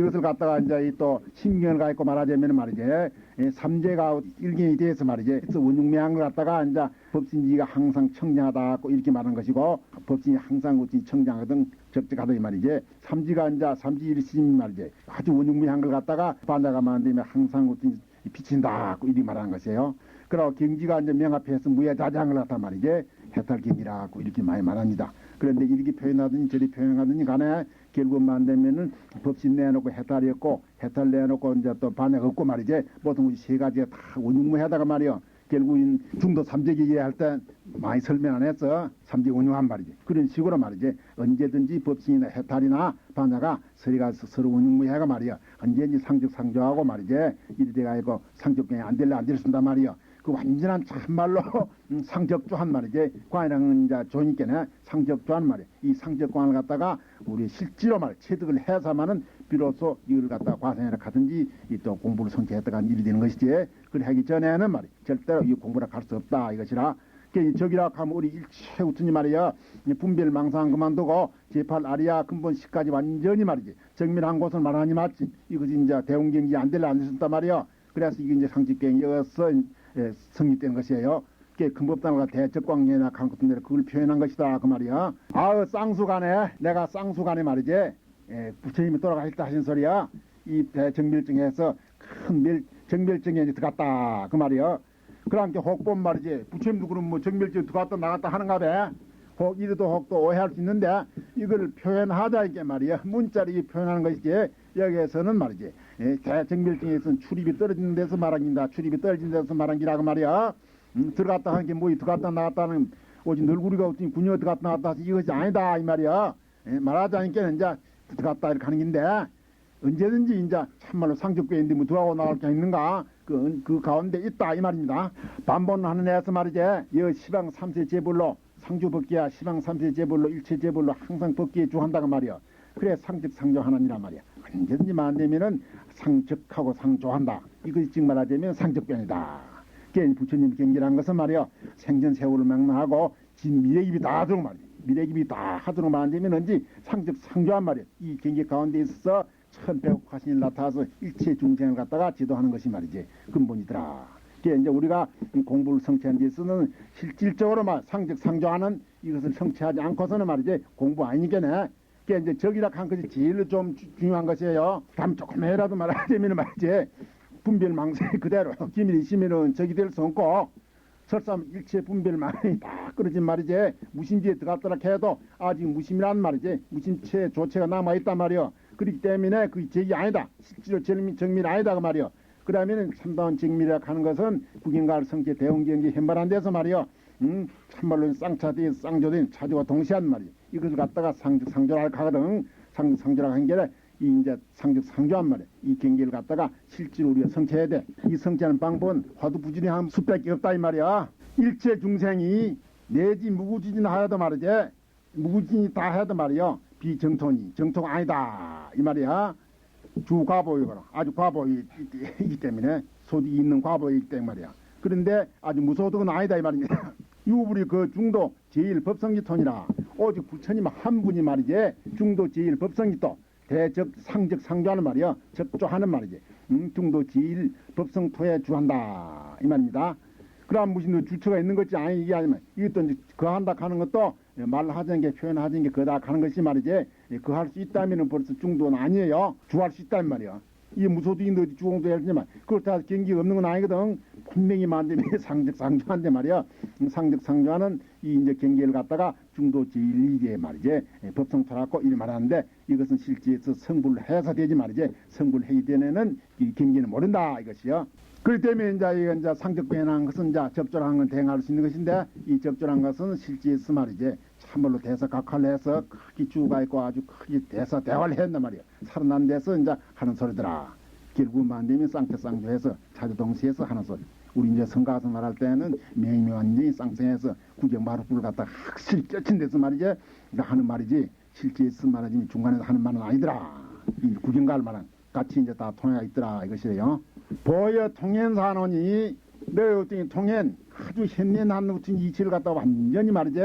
이것을 갖다가 이제 이또 신경을 갖고 말하자면 말이지 예, 삼재가 일견이 돼서 말이지 원흉명한 걸 갖다가 이제 법신지가 항상 청량하다고 이렇게 말한 것이고 법신이 항상 어찌 청량하든 적적하다 이 말이지. 삼지가 이제 삼지 일심 말이지. 아주 원흉명한 걸 갖다가 반자가 만들면 항상 어찌 비친다 고 이렇게 말하는 것이에요. 그러고 경지가 이제 명합해서 무예자장을 갖다 말이지 해탈경이라고 이렇게 많이 말합니다. 그런데 이렇게 표현하든지 저리 표현하든지 간에 결국 만되면은 법신 내놓고 해탈이었고 해탈 내놓고 이제 또 반역 없고 말이지 보통 우리 세 가지가 다 원흉무하다가 말이요. 결국인 중도 삼재기 이해할 때 많이 설명 안 했어. 삼재 원흉한 말이지. 그런 식으로 말이지. 언제든지 법신이나 해탈이나 반야가 서리가 서로 원흉무해가 말이야. 언제든지 상적 상조하고 말이지. 이리 돼가 이거 상적경이 안 될래 안 될순다 말이야. 그 완전한 참말로 음, 상적조한 말이지. 관이랑은 이제 조니께네 상적조한 말이야. 이 상적관을 갖다가 우리 실제로 말 체득을 해서만은 비로소 이걸 갖다가 과생이라 가든지 이 또 공부를 성취했다가 일이 되는 것이지. 그래 하기 전에는 말이 절대로 이 공부라 갈수 없다 이것이라. 그 저기라 하면 우리 일체 우투니 말이야 이 분별 망상 그만두고 제팔 아리아 근본 시까지 완전히 말이지 정밀한 곳을 말하니 맞지 이것이 이제 대웅경기 안 될래 안 됐다 말이야 그래서 이게 이제 상직경이어서 예, 성립된 것이에요. 그게 금법당과 대적광예나 강구통대 그걸 표현한 것이다 그 말이야. 아우 쌍수간에 내가 쌍수간에 말이지 예, 부처님이 돌아가셨다 하신 소리야. 이 대정멸증에서 큰 멸, 정멸증에 이제 들어갔다 그 말이야. 그러니까 혹본 말이지 부처님도 그럼 뭐 정멸증 들어갔다 나갔다 하는가 봐. 혹 이래도 혹도 오해할 수 있는데 이걸 표현하자 이게 말이야. 문자로 이 표현하는 것이지 여기에서는 말이지 예, 대정멸증에서는 출입이 떨어지는 데서 말한긴다. 출입이 떨어지는 데서 말한기라고 말이야. 음, 들어갔다 하는 게뭐 들어갔다 나갔다는 오직 널구리가 없으니 군요 들어갔다 나갔다 하지 이것이 아니다 이 말이야. 예, 말하자니까 이제 들어갔다 이렇게 하는 긴데 언제든지 이제 참말로 상적교인데 뭐 들어가고 나갈 게 있는가 그, 그 가운데 있다 이 말입니다. 반본하는 애에서 말이지 여 시방 삼세 제불로 상주 법기야 시방 삼세 제불로 일체 제불로 항상 법기에 주한다고 말이야. 그래 상적 상조 하나니란 말이야. 언제든지 만되면은 상적하고 상조한다. 이것이 즉 말하자면 상적변이다. 그게 부처님 경기란 것은 말이야 생전 세월을 망라하고 진 미래기비 다 하도록 말이야. 미래기비 다 하도록 언제 상적 상조한 말이야. 이 경기 가운데 있어서 천백 화신이 나타나서 일체 중생을 갖다가 지도하는 것이 말이지 근본이더라. 그게 이제 우리가 공부를 성취한 데 있어서는 실질적으로만 상적 상조하는 이것을 성취하지 않고서는 말이지 공부 아니겠네. 그게 이제 적이라 한 것이 제일 좀 주- 중요한 것이에요. 담 조금이라도 말하자면 말이지. 분별 망상이 그대로. 기밀이 있으면은 적이 될 수 없고. 설사 일체 분별망이 다 끊어진 말이지. 무심지에 들어갔더라 해도 아직 무심이란 말이지. 무심체 조체가 남아있단 말이요. 그렇기 때문에 그 제기 아니다. 실제로 정밀, 정밀 아니다 그 말이요. 그러면은 참다운 정밀이라 하는 것은 국인가를 성체 대웅경기 현발한 데서 말이요. 음, 참말로 쌍차된 쌍조된 차지와 동시한 말이요 이것을 갖다가 상적 상조를 하거든 상, 상조라고 한 게 이 이제 상적 상조한 말이야. 이 경계를 갖다가 실제로 우리가 성취해야 돼. 이 성취하는 방법은 화두부지리함 수밖에 없다 이 말이야. 일체 중생이 내지 무구지진 하여도 말이지. 무구지진이 다 해도 말이야. 비정통이 정통 아니다 이 말이야. 주 과보이거나 아주 과보이기 때문에 소득이 있는 과보이기 때문에 말이야. 그런데 아주 무소득은 아니다 이 말입니다. 유불이 그 중도 제일 법성지톤이라 오직 부처님 한 분이 말이지 중도 제일 법성지토 대적 상적 상조하는 말이야 적조하는 말이지 음, 중도 제일 법성토에 주한다 이 말입니다. 그럼 무슨 주처가 있는 것이 아니 이게 아니면 이것도 그한다 하는 것도 말하자는 게 표현하자는 게 그다 하는 것이 말이지 그 할 수 있다면은 벌써 중도는 아니에요 주할 수 있단 말이야. 이 무소득인도 어디 주공도 했지만 그렇다 경기가 없는 건 아니거든. 분명히 만들면 상적 상조한데 말이야. 음, 상적 상조하는 이 이제 경계를 갖다가 중도 제1계 말이지 예, 법성 토라고 이 말하는데 이것은 실제에서 성불을 해서 되지 말이지 성불 하기 전에는 이 경계는 모른다 이것이요. 그렇기 때문에 이제 이 이제 상적 변한 것은 이제 적절한 건 대응할 수 있는 것인데 이 적절한 것은 실제에서 말이지 참말로 대사 각화를 해서 크게 주가 있고 아주 크게 대사 대화를 했단 말이야. 살아난 데서 이제 하는 소리더라. 결국 만되면 쌍태쌍조해서 자주 동시에서 하는 소리. 우리 이제 성가서 말할 때는 명명한지 쌍성해서 구경 마루불을 갖다 확실히 껴친 데서 말이지 이거 하는 말이지 실제에서 말하지 중간에서 하는 말은 아니더라. 이 구경 갈 만한 같이 이제 다 통해가 있더라 이것이에요. 보여 통행산원이 너 어떤 통행 아주 현내난 어떤 이치를 갖다 완전히 말이지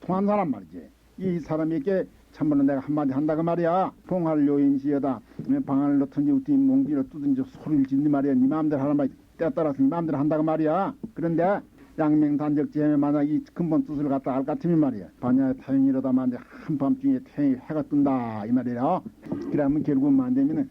통한 사람 말이지 이 사람에게 참말로 내가 한마디 한다고 말이야. 봉할 요인시여다. 방안을 넣든지 우띠 몽지를 뚜든지 소리를 짓는 말이야. 네 마음대로 하는 말 때에 따라서 네 마음대로 한다고 말이야. 그런데 양명단적지에 만약 이 근본 뜻을 갖다 알 같으면 말이야. 반야의 태양이로다 만데 한밤중에 태양이 해가 뜬다 이 말이야. 그러면 결국은 안 되면은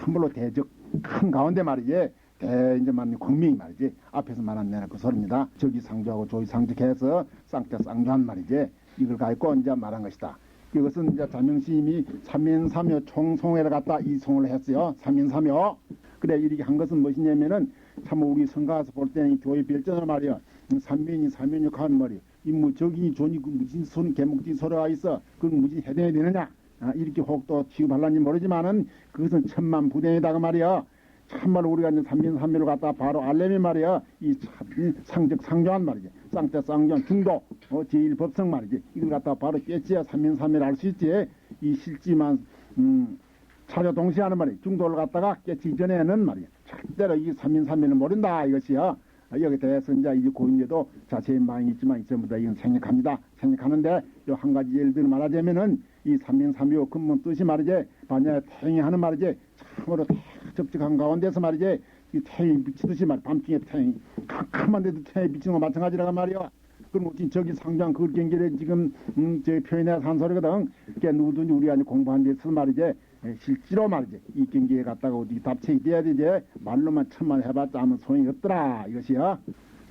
참말로 대적 큰 가운데 말이지. 대 이제 만 광명이 말이지. 앞에서 말한 내나 그 소리입니다. 저기 상주하고 조이 상주해서 쌍태 쌍주한 말이지. 이걸 갖고 이제 말한 것이다. 이것은 이제 자명시임이 삼인삼여 총송회를 갖다 이송을 했어요. 삼인삼여. 그래 이렇게 한 것은 무엇이냐면은 참 우리 성가서 볼 때는 교회 별전을 말이야. 삼면이 삼면역 하는 말이야. 이뭐 저기 존이 그 무슨 손 개목지 소리가 있어. 그건 무슨 해내야 되느냐. 아, 이렇게 혹도 취급할란지 모르지만은 그것은 천만 부대이다가 말이야. 참말로 우리가 이제 삼민삼미를 갖다 바로 알려면 말이야. 이 참- 이 상적 상조한 말이지. 쌍태 쌍조한 중도 어, 제일 법성 말이지. 이걸 갖다 바로 깨지야 삼민삼미를 알수 있지. 이 실지만 음, 차려 동시하는 말이 중도를 갖다가 깨치 전에는 말이야. 절대로 이 삼민삼미를 모른다 이것이야. 아, 여기 대해서 이제 이 고인제도 자세히 많이 있지만 전부 다 이건 생략합니다. 생략하는데 요 한 가지 예를 들어 말하자면은 이 삼민삼요 근본 뜻이 말이지 반야 태양이 하는 말이지 참으로 적적한 가운데서 말이지 이 태양이 비치듯이 말 밤중에 태양이 캄캄한 데도 태양이 비치는 거 마찬가지라고 말이야. 그럼 어찌 저기 상장 그 경기를 지금 음, 저 표현해서 한 소리거든. 그게 누구든지 우리가 이제 공부한 데서 말이지 에, 실제로 말이지 이 경기에 갔다가 어디 답책이 돼야 되지 말로만 천만 해봤자 아무 소용이 없더라 이것이야.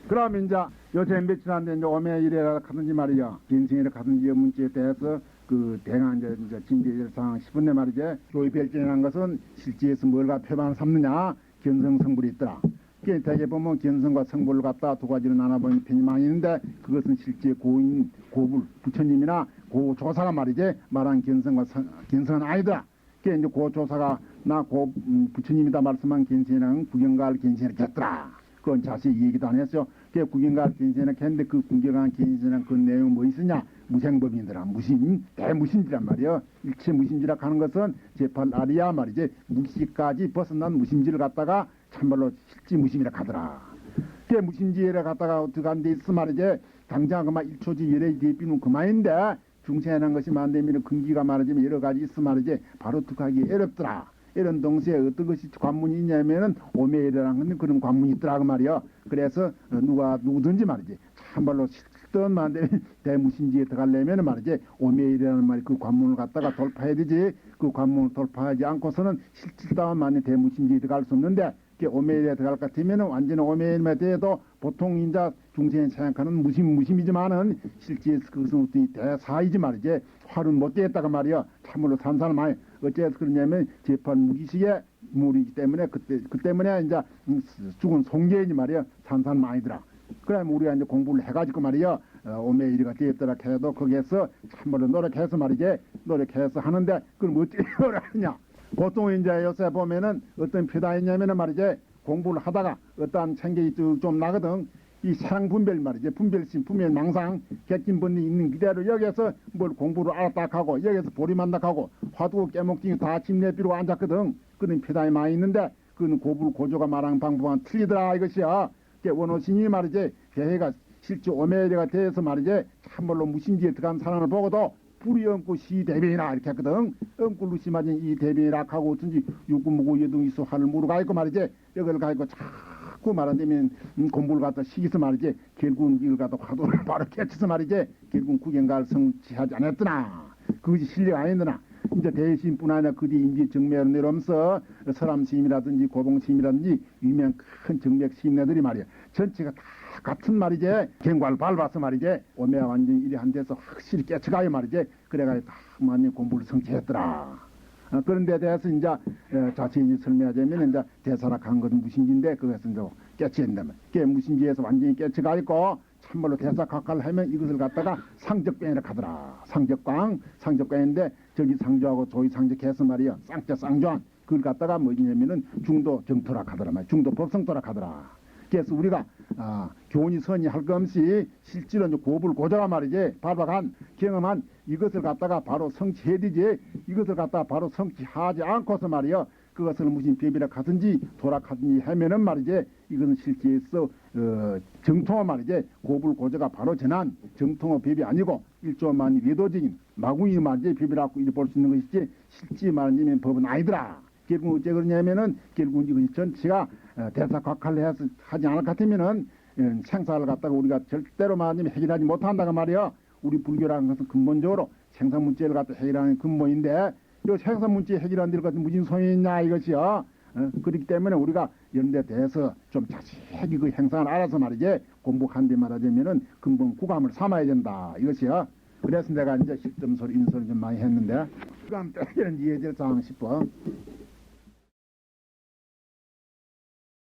그럼 이제 요새 며칠 안된 이제 오메 이래라 가든지 말이야 인생이라 가든지 이 문제에 대해서 그 대한 이제, 이제 진제절 상황 10분내 말이지 교회 별진이라는 것은 실제에서 뭘가 표방 삼느냐 견성 성불이 있더라. 그게 대개 보면 견성과 성불을 갖다 두 가지로 나눠보는 편이 많이 있는데 그것은 실제 고인 고불 부처님이나 고 조사가 말이지 말한 견성과 성, 견성은 아니더라. 그게 이제 고 조사가 나고 음, 부처님이다 말씀한 견성이랑 구경갈 견성을 했더라. 그건 자세히 얘기도 안 했죠. 그 구경갈 견성을 했는데 그 구경한 견성이랑 그 내용 뭐 있으냐? 무생법인들아 무신 대무신지란 말이요. 일체 무신지라 하는 것은 제팔 아리야 말이지 무시까지 벗어난 무신지를 갖다가 참말로 실지 무신이라 하더라. 그 무신지를 갖다가 들어간 데 있어 말이지 당장 그만 일초지 열애 대비는 그만인데 중생이라는 것이 만되면 근기가 말하자면 여러 가지 있어 말이지 바로 득하기 어렵더라. 이런 동시에 어떤 것이 관문이 있냐면은 오메이라는 건 그런 관문이 있더라 그 말이요. 그래서 어, 누가 누구든지 말이지 참말로 실던 만데 대무신지에 들어가려면 말이지 오메이라는 말이 그 관문을 갖다가 돌파해야 되지. 그 관문을 돌파하지 않고서는 실질다운 만에 대무신지에 들어갈 수 없는데 그 오메이에 들어갈 것 같으면 완전 오메이에 대해도 보통 인자 중생이 생각하는 무심 무심이지만은 실제 그것은 어떤 대사이지 말이지. 화를 못 되겠다가 말이야. 참으로 산 사람 많이. 어째서 그러냐면 재판 무기식의 물이기 때문에 그때 그 때문에 이제 음, 죽은 송계인이 말이야. 산 사람 많이더라. 그러면 우리가 이제 공부를 해가지고 말이야 어, 오메 이리가 되었더라 해도 거기에서 참말로 노력해서 말이지 노력해서 하는데 그럼 어떻게 하냐? 보통 이제 요새 보면은 어떤 표다 있냐면은 말이지 공부를 하다가 어떠한 생각이 쭉좀 나거든. 이 사랑 분별 말이지 분별심 분별 망상 객진 번이 있는 그대로 여기에서 뭘 공부를 알았다 하고 여기에서 보리만다 하고 화두 깨목증이 다 침례비로 앉았거든 그런 표단이 많이 있는데 그는 고불 고조가 말하는 방법은 틀리더라 이것이야 원호신이 말이지 대해가 실제 오메리가 돼서 말이지 참말로 무신지에 들어간 사람을 보고도 불이 엉고 시 대변이라 이렇게 했거든. 엉꿀로 심하진 이 대변이라 하고 어쩐지 육구무구 여둥이수 하늘 무르가 있고 말이지 여기를 가있고 자꾸 말한다면 음, 공부를 갖다 시기서 말이지 결국은 이걸 갖다 화두를 바로 캐쳐서 말이지 결국은 구경갈 성취하지 않았더나 그것이 실력 아니더나 이제 대신뿐 아니라 그뒤 인지 정맥을 내려오면서 서람시임이라든지 고봉시임이라든지 유명 큰 정맥 시임네들이 말이야 전체가 다 같은 말이지. 경과를 밟아서 말이지. 오메가 완전 일이 한 데서 확실히 깨쳐가요 말이지. 그래가지고 다 완전 공부를 성취했더라. 어, 그런 데 대해서 이제 어, 자세히 설명하자면 이제 대사락한 것은 무신지인데 그것은 저 깨치인다면. 그게 무신지에서 완전히 깨치가 있고 참말로 대사각화를 하면 이것을 갖다가 상적광이라 하더라. 상적광 상적광인데 저기 상조하고 조이 상적해서 말이야 쌍자 쌍조한. 그걸 갖다가 뭐냐면은 중도 정토라 하더라 말 중도 법성토라 하더라. 그래서 우리가 아, 교훈이 선이 할것 없이 실제로 이제 고불 고자가 말이지. 발박한 경험한 이것을 갖다가 바로 성취해야 되지. 이것을 갖다가 바로 성취하지 않고서 말이요 그것을 무슨 법이라 하든지 도락하든지 하면은 말이지 이것은 실제에서 어, 정통어 말이지 고불고저가 바로 전한 정통어 법이 아니고 일조만 외도적인 마구이 말이지 법이라고 이리 볼수 있는 것이지 실제 말하자면 법은 아니더라. 결국 어째 그러냐면은 결국 이것이 전체가 어, 대사각할을 해서 하지 않을 것 같으면은 어, 생사를 갖다가 우리가 절대로 말하자면 해결하지 못한다고 말이야. 우리 불교라는 것은 근본적으로 생산 문제를 갖다 해결하는 근본인데 이 생산 문제 해결하는 데를 갖다 무슨 소용이 있냐 이것이요. 어, 그렇기 때문에 우리가 이런 데 대해서 좀 자세하게 그 행상을 알아서 말이지 공부한 데 말하자면은 근본 구감을 삼아야 된다 이것이요. 그래서 내가 이제 실점 소리 인소리 좀 많이 했는데 그감 때는 이해될 상황 싶어.